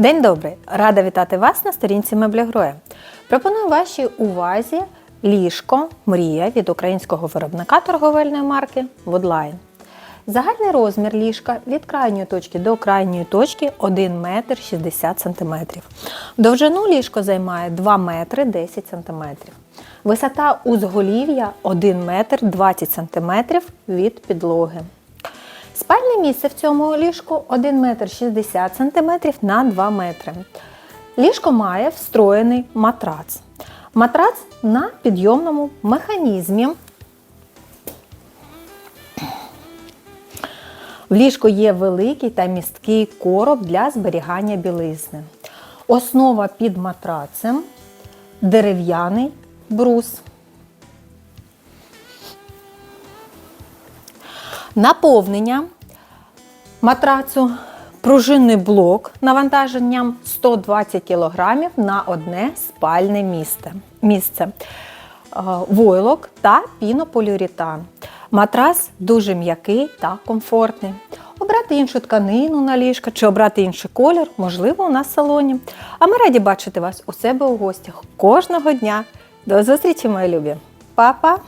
День добрий! Рада вітати вас на сторінці Меблягроя. Пропоную вашій увазі ліжко Мрія від українського виробника торговельної марки Woodline. Загальний розмір ліжка від крайньої точки до крайньої точки 1 метр 60 см. Довжину ліжко займає 2 метри 10 см. Висота узголів'я 1 метр 20 см від підлоги. Спальне місце в цьому ліжку 1 метр 60 см на 2 метри. Ліжко має встроєний матрац. Матрац на підйомному механізмі. В ліжку є великий та місткий короб для зберігання білизни. Основа під матрацем дерев'яний брус. Наповнення матрацу пружинний блок навантаженням 120 кг на одне спальне місце. місце. Е, Войлок та пінополіуретан. Матрас дуже м'який та комфортний. Обрати іншу тканину на ліжко чи обрати інший колір, можливо, у нас в салоні. А ми раді бачити вас у себе у гостях кожного дня. До зустрічі, мої любі! Па-па!